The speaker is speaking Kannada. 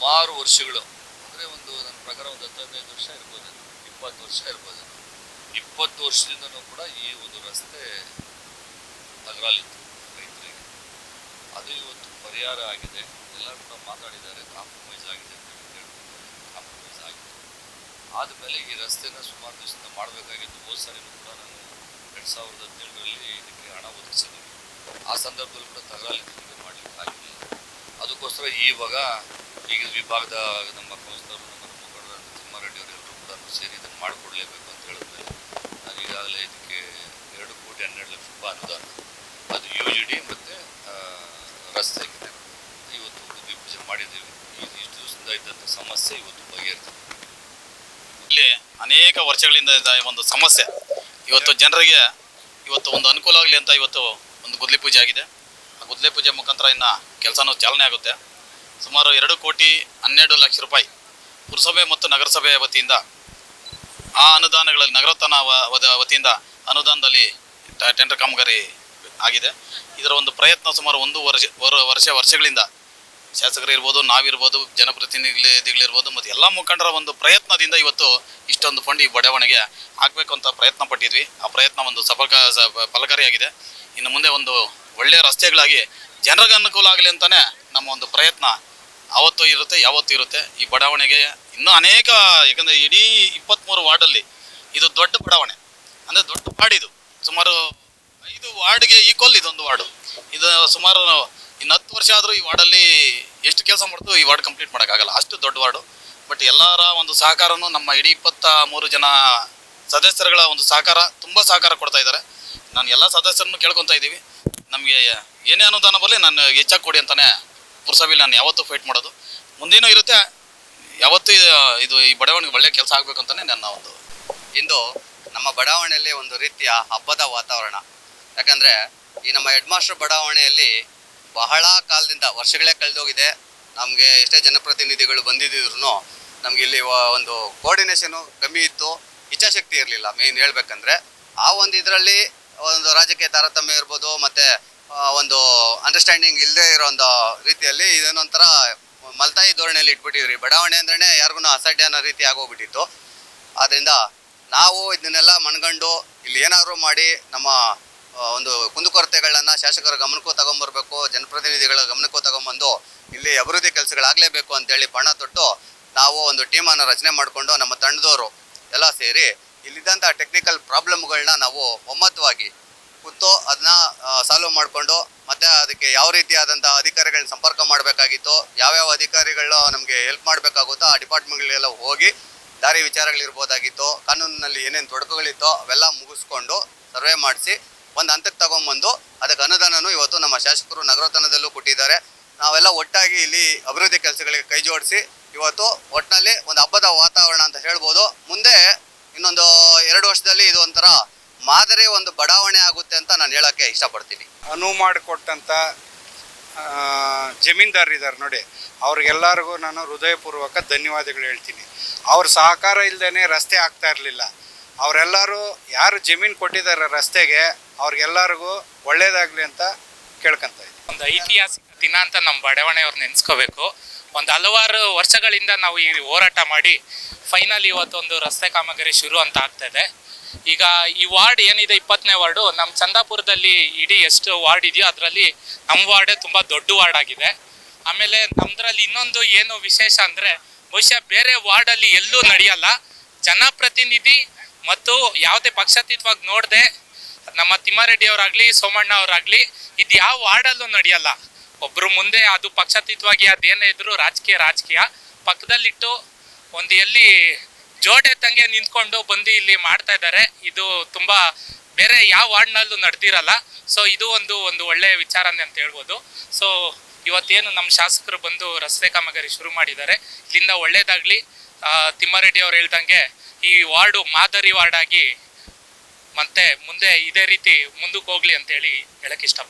ಸುಮಾರು ವರ್ಷಗಳು. ಅಂದರೆ ಒಂದು ನನ್ನ ಪ್ರಕಾರ ಒಂದು ಹತ್ತದೈದು ವರ್ಷ ಇರ್ಬೋದು, ಇಪ್ಪತ್ತು ವರ್ಷ ಇರ್ಬೋದು. ಇಪ್ಪತ್ತು ವರ್ಷದಿಂದನೂ ಕೂಡ ಈ ಒಂದು ರಸ್ತೆ ತಗರಾಲಿತ್ತು ರೈತರಿಗೆ. ಅದು ಇವತ್ತು ಪರಿಹಾರ ಆಗಿದೆ. ಎಲ್ಲರೂ ಕೂಡ ಮಾತಾಡಿದ್ದಾರೆ ಕಾಂಪ್ರಮೈಸ್ ಆಗಿದೆ ಕಾಂಪ್ರಮೈಸ್ ಆಗಿದೆ. ಆದಮೇಲೆ ಈ ರಸ್ತೆನ ಸುಮಾರು ದಿವಸದಿಂದ ಮಾಡಬೇಕಾಗಿತ್ತು. ಹೋದ ಸಾರಿ ಕೂಡ ನಾನು ಎರಡು ಸಾವಿರದ ಹದಿನೇಳರಲ್ಲಿ ಇದಕ್ಕೆ ಹಣ ಒದಗಿಸಿದ್ದೀನಿ. ಆ ಸಂದರ್ಭದಲ್ಲಿ ಕೂಡ ತಗರಾಲಿತ್ತು ಮಾಡಲಿಕ್ಕೆ ಆಗಿಲ್ಲ ಅದಕ್ಕೋಸ್ಕರ ಇವಾಗ ಈಗ ವಿಭಾಗದ ನಮ್ಮ ಕೌನ್ಸಿಲರ್ ನಮ್ಮ ಮುಖಂಡರಾದ ತಿಮ್ಮಾರೆಡ್ಡಿ ಅವರೆಲ್ಲರೂ ಕೂಡ ಸೇರಿ ಇದನ್ನು ಮಾಡಿಕೊಡ್ಲೇಬೇಕು ಅಂತ ಹೇಳಿದ್ರೆ ನಾನು ಈಗಾಗಲೇ ಇದಕ್ಕೆ ಎರಡು ಕೋಟಿ ಹನ್ನೆರಡು ಲಕ್ಷ ರೂಪಾಯಿ ಅನುದಾನ, ಅದು ಯು ಜಿ ಡಿ ಮತ್ತು ರಸ್ತೆಗೆ ಇವತ್ತು ಪೂಜೆ ಮಾಡಿದ್ದೀವಿ. ಇಷ್ಟು ದಿವಸದಿಂದ ಇದ್ದಂಥ ಸಮಸ್ಯೆ ಇವತ್ತು ಬಗೆಹರಿದಿದೆ ಇಲ್ಲಿ ಅನೇಕ ವರ್ಷಗಳಿಂದ ಇದ್ದ ಒಂದು ಸಮಸ್ಯೆ. ಇವತ್ತು ಜನರಿಗೆ ಇವತ್ತು ಒಂದು ಅನುಕೂಲ ಆಗಲಿ ಅಂತ ಇವತ್ತು ಒಂದು ಗುದ್ಲಿ ಪೂಜೆ ಆಗಿದೆ. ಆ ಗುದ್ಲಿ ಪೂಜೆ ಮುಖಾಂತರ ಇನ್ನು ಕೆಲಸನೂ ಚಾಲನೆ ಆಗುತ್ತೆ. ಸುಮಾರು ಎರಡು ಕೋಟಿ ಹನ್ನೆರಡು ಲಕ್ಷ ರೂಪಾಯಿ ಪುರಸಭೆ ಮತ್ತು ನಗರಸಭೆ ವತಿಯಿಂದ ಆ ಅನುದಾನಗಳಲ್ಲಿ ನಗರೋತ್ಥಾನ ವತಿಯಿಂದ ಅನುದಾನದಲ್ಲಿ ಟೆಂಡರ್ ಕಾಮಗಾರಿ ಆಗಿದೆ. ಇದರ ಒಂದು ಪ್ರಯತ್ನ ಸುಮಾರು ಒಂದು ವರ್ಷ ವರ್ಷ ವರ್ಷಗಳಿಂದ ಶಾಸಕರು ಇರ್ಬೋದು, ನಾವಿರ್ಬೋದು, ಜನಪ್ರತಿನಿಧಿಗಳಿರ್ಬೋದು ಮತ್ತು ಎಲ್ಲ ಮುಖಂಡರ ಒಂದು ಪ್ರಯತ್ನದಿಂದ ಇವತ್ತು ಇಷ್ಟೊಂದು ಫಂಡ್ ಈ ಬಡಾವಣೆಗೆ ಹಾಕಬೇಕು ಅಂತ ಪ್ರಯತ್ನ ಪಟ್ಟಿದ್ವಿ. ಆ ಪ್ರಯತ್ನ ಒಂದು ಸಫಲ ಫಲಕಾರಿಯಾಗಿದೆ. ಇನ್ನು ಮುಂದೆ ಒಂದು ಒಳ್ಳೆಯ ರಸ್ತೆಗಳಾಗಿ ಜನರಿಗೆ ಅನುಕೂಲ ಆಗಲಿ ಅಂತಲೇ ನಮ್ಮ ಒಂದು ಪ್ರಯತ್ನ ಆವತ್ತು ಇರುತ್ತೆ, ಯಾವತ್ತು ಇರುತ್ತೆ, ಈ ಬಡಾವಣೆಗೆ ಇನ್ನೂ ಅನೇಕ, ಯಾಕಂದರೆ ಇಡೀ ಇಪ್ಪತ್ತ್ಮೂರು ವಾರ್ಡಲ್ಲಿ ಇದು ದೊಡ್ಡ ಬಡಾವಣೆ. ಅಂದರೆ ದೊಡ್ಡ ವಾರ್ಡ್ ಇದು. ಸುಮಾರು ಐದು ವಾರ್ಡ್ಗೆ ಈಕ್ವಲ್ ಇದೊಂದು ವಾರ್ಡು. ಇದು ಸುಮಾರು ಇನ್ನು ಹತ್ತು ವರ್ಷ ಆದರೂ ಈ ವಾರ್ಡಲ್ಲಿ ಎಷ್ಟು ಕೆಲಸ ಮಾಡ್ತು ಈ ವಾರ್ಡ್ ಕಂಪ್ಲೀಟ್ ಮಾಡೋಕ್ಕಾಗಲ್ಲ. ಅಷ್ಟು ದೊಡ್ಡ ವಾರ್ಡು. ಬಟ್ ಎಲ್ಲರ ಒಂದು ಸಹಕಾರನೂ ನಮ್ಮ ಇಡೀ ಇಪ್ಪತ್ತ ಮೂರು ಜನ ಸದಸ್ಯರುಗಳ ಒಂದು ಸಹಕಾರ, ತುಂಬ ಸಹಕಾರ ಕೊಡ್ತಾ ಇದ್ದಾರೆ. ನಾನು ಎಲ್ಲ ಸದಸ್ಯರನ್ನು ಕೇಳ್ಕೊತಾ ಇದ್ದೀವಿ. ನಮಗೆ ಏನೇ ಅನುದಾನ ಬರಲಿ ನಾನು ಹೆಚ್ಚಾಗಿ ಕೊಡಿ ಅಂತಲೇ ಪುರಸಭೆಯಲ್ಲಿ ನಾನು ಯಾವತ್ತೂ ಫೈಟ್ ಮಾಡೋದು. ಮುಂದೇನೂ ಇರುತ್ತೆ. ಯಾವತ್ತೂ ಇದು- ಈ ಬಡಾವಣೆಗೆ ಒಳ್ಳೆ ಕೆಲಸ ಆಗಬೇಕಂತಲೇ ನನ್ನ ಒಂದು ಇಂದು ನಮ್ಮ ಬಡಾವಣೆಯಲ್ಲಿ ಒಂದು ರೀತಿಯ ಹಬ್ಬದ ವಾತಾವರಣ. ಯಾಕಂದರೆ ಈ ನಮ್ಮ ಹೆಡ್ ಮಾಸ್ಟರ್ ಬಡಾವಣೆಯಲ್ಲಿ ಬಹಳ ಕಾಲದಿಂದ ವರ್ಷಗಳೇ ಕಳೆದೋಗಿದೆ. ನಮಗೆ ಎಷ್ಟೇ ಜನಪ್ರತಿನಿಧಿಗಳು ಬಂದಿದ್ದಿದ್ರೂ ನಮಗೆ ಇಲ್ಲಿ ಒಂದು ಕೋಆರ್ಡಿನೇಷನು ಕಮ್ಮಿ ಇತ್ತು. ಇಚ್ಛಾಶಕ್ತಿ ಇರಲಿಲ್ಲ. ಮೇನ್ ಹೇಳ್ಬೇಕಂದ್ರೆ ಆ ಒಂದು ಇದರಲ್ಲಿ ಒಂದು ರಾಜಕೀಯ ತಾರತಮ್ಯ ಇರ್ಬೋದು, ಮತ್ತೆ ಒಂದು ಅಂಡರ್ಸ್ಟ್ಯಾಂಡಿಂಗ್ ಇಲ್ಲದೆ ಇರೋ ಒಂದು ರೀತಿಯಲ್ಲಿ ಇದನ್ನೊಂಥರ ಮಲ್ತಾಯಿ ಧೋರಣೆಯಲ್ಲಿ ಇಟ್ಬಿಟ್ಟಿದ್ರಿ. ಬಡಾವಣೆ ಅಂದ್ರೆ ಯಾರಿಗೂ ಅಸಡ್ಡೆ ಅನ್ನೋ ರೀತಿ ಆಗೋಗ್ಬಿಟ್ಟಿತ್ತು. ಆದ್ರಿಂದ ನಾವು ಇದನ್ನೆಲ್ಲ ಮಣ್ಗಂಡು ಇಲ್ಲಿ ಏನಾದರೂ ಮಾಡಿ ನಮ್ಮ ಒಂದು ಕುಂದುಕೊರತೆಗಳನ್ನ ಶಾಸಕರ ಗಮನಕ್ಕೂ ತಗೊಂಬರ್ಬೇಕು, ಜನಪ್ರತಿನಿಧಿಗಳ ಗಮನಕ್ಕೂ ತಗೊಂಬಂದು ಇಲ್ಲಿ ಅಭಿವೃದ್ಧಿ ಕೆಲಸಗಳಾಗಲೇಬೇಕು ಅಂತೇಳಿ ಪಣ ತೊಟ್ಟು ನಾವು ಒಂದು ಟೀಮನ್ನು ರಚನೆ ಮಾಡಿಕೊಂಡು ನಮ್ಮ ತಂಡದವರು ಎಲ್ಲ ಸೇರಿ ಇಲ್ಲಿದ್ದಂಥ ಟೆಕ್ನಿಕಲ್ ಪ್ರಾಬ್ಲಮ್ಗಳನ್ನ ನಾವು ಒಮ್ಮತವಾಗಿ ಕೂತು ಅದನ್ನ ಸಾಲ್ವ್ ಮಾಡಿಕೊಂಡು ಮತ್ತೆ ಅದಕ್ಕೆ ಯಾವ ರೀತಿಯಾದಂಥ ಅಧಿಕಾರಿಗಳನ್ನ ಸಂಪರ್ಕ ಮಾಡಬೇಕಾಗಿತ್ತು, ಯಾವ್ಯಾವ ಅಧಿಕಾರಿಗಳು ನಮಗೆ ಹೆಲ್ಪ್ ಮಾಡಬೇಕಾಗುತ್ತೋ ಆ ಡಿಪಾರ್ಟ್ಮೆಂಟ್ಗಳೆಲ್ಲ ಹೋಗಿ ದಾರಿ ವಿಚಾರಗಳಿರ್ಬೋದಾಗಿತ್ತು, ಕಾನೂನಿನಲ್ಲಿ ಏನೇನು ತೊಡಕುಗಳಿತ್ತೋ ಅವೆಲ್ಲ ಮುಗಿಸ್ಕೊಂಡು ಸರ್ವೆ ಮಾಡಿಸಿ ಒಂದು ಹಂತಕ್ಕೆ ತಗೊಂಬಂದು ಅದಕ್ಕೆ ಅನುದಾನನು ಇವತ್ತು ನಮ್ಮ ಶಾಸಕರು ನಗರತನದಲ್ಲೂ ಕೊಟ್ಟಿದ್ದಾರೆ. ನಾವೆಲ್ಲ ಒಟ್ಟಾಗಿ ಇಲ್ಲಿ ಅಭಿವೃದ್ಧಿ ಕೆಲಸಗಳಿಗೆ ಕೈ ಜೋಡಿಸಿ ಇವತ್ತು ಒಟ್ಟಿನಲ್ಲಿ ಒಂದು ಹಬ್ಬದ ವಾತಾವರಣ ಅಂತ ಹೇಳ್ಬೋದು. ಮುಂದೆ ಇನ್ನೊಂದು ಎರಡು ವರ್ಷದಲ್ಲಿ ಇದು ಒಂಥರ ಮಾದರಿ ಒಂದು ಬಡಾವಣೆ ಆಗುತ್ತೆ ಅಂತ ನಾನು ಹೇಳಕ್ಕೆ ಇಷ್ಟಪಡ್ತೀನಿ. ಅನುವು ಮಾಡಿಕೊಟ್ಟಂಥ ಜಮೀನ್ದಾರರಿದ್ದಾರೆ ನೋಡಿ ಅವ್ರಿಗೆಲ್ಲರಿಗೂ ನಾನು ಹೃದಯಪೂರ್ವಕ ಧನ್ಯವಾದಗಳು ಹೇಳ್ತೀನಿ. ಅವ್ರ ಸಹಕಾರ ಇಲ್ಲದೇ ರಸ್ತೆ ಆಗ್ತಾ ಇರಲಿಲ್ಲ. ಅವರೆಲ್ಲರೂ ಯಾರು ಜಮೀನು ಕೊಟ್ಟಿದ್ದಾರೆ ರಸ್ತೆಗೆ ಅವ್ರಿಗೆಲ್ಲರಿಗೂ ಒಳ್ಳೇದಾಗಲಿ ಅಂತ ಕೇಳ್ಕೊಂತ ಇದ್ದೀನಿ. ಒಂದು ಐತಿಹಾಸಿಕ ದಿನ ಅಂತ ನಮ್ಮ ಬಡಾವಣೆಯವ್ರು ನೆನೆಸ್ಕೋಬೇಕು. ಒಂದು ಹಲವಾರು ವರ್ಷಗಳಿಂದ ನಾವು ಈ ಹೋರಾಟ ಮಾಡಿ ಫೈನಲ್ ಇವತ್ತೊಂದು ರಸ್ತೆ ಕಾಮಗಾರಿ ಶುರು ಅಂತ ಆಗ್ತಾ ಇದೆ. ಈಗ ಈ ವಾರ್ಡ್ ಏನಿದೆ ಇಪ್ಪತ್ತನೇ ವಾರ್ಡು ನಮ್ಮ ಚಂದಾಪುರದಲ್ಲಿ ಇಡೀ ಎಷ್ಟು ವಾರ್ಡ್ ಇದೆಯೋ ಅದರಲ್ಲಿ ನಮ್ಮ ವಾರ್ಡೇ ತುಂಬ ದೊಡ್ಡ ವಾರ್ಡ್ ಆಗಿದೆ. ಆಮೇಲೆ ನಮ್ಮದ್ರಲ್ಲಿ ಇನ್ನೊಂದು ಏನು ವಿಶೇಷ ಅಂದರೆ, ಬಹುಶಃ ಬೇರೆ ವಾರ್ಡಲ್ಲಿ ಎಲ್ಲೂ ನಡೆಯಲ್ಲ. ಜನಪ್ರತಿನಿಧಿ ಮತ್ತು ಯಾವುದೇ ಪಕ್ಷಾತೀತವಾಗಿ ನೋಡದೆ ನಮ್ಮ ತಿಮ್ಮಾರೆಡ್ಡಿ ಅವರಾಗ್ಲಿ, ಸೋಮಣ್ಣ ಅವರಾಗ್ಲಿ, ಇದು ಯಾವ ವಾರ್ಡಲ್ಲೂ ನಡೆಯಲ್ಲ. ಒಬ್ಬರು ಮುಂದೆ ಅದು ಪಕ್ಷಾತೀತವಾಗಿ ಅದೇನೇ ಇದ್ದರೂ ರಾಜಕೀಯ ರಾಜಕೀಯ. ಪಕ್ಕದಲ್ಲಿಟ್ಟು ಒಂದು ಎಲ್ಲಿ ಜೋಡೆ ತಂಗೆ ನಿಂತ್ಕೊಂಡು ಬಂದು ಇಲ್ಲಿ ಮಾಡ್ತಾ ಇದ್ದಾರೆ. ಇದು ತುಂಬಾ ಬೇರೆ ಯಾವ ವಾರ್ಡ್ನಲ್ಲೂ ನಡೆದಿರಲ್ಲ. ಸೊ ಇದು ಒಂದು ಒಂದು ಒಳ್ಳೆಯ ವಿಚಾರನೇ ಅಂತ ಹೇಳ್ಬೋದು. ಸೊ ಇವತ್ತೇನು ನಮ್ಮ ಶಾಸಕರು ಬಂದು ರಸ್ತೆ ಕಾಮಗಾರಿ ಶುರು ಮಾಡಿದ್ದಾರೆ. ಇಲ್ಲಿಂದ ಒಳ್ಳೇದಾಗ್ಲಿ. ತಿಮ್ಮಾರೆಡ್ಡಿ ಅವ್ರು ಹೇಳ್ದಂಗೆ ಈ ವಾರ್ಡು ಮಾದರಿ ವಾರ್ಡ್ ಆಗಿ ಮತ್ತೆ ಮುಂದೆ ಇದೇ ರೀತಿ ಮುಂದಕ್ಕೆ ಹೋಗ್ಲಿ ಅಂತ ಹೇಳಿ ಹೇಳಕ್ ಇಷ್ಟಪಡ್ತೀನಿ.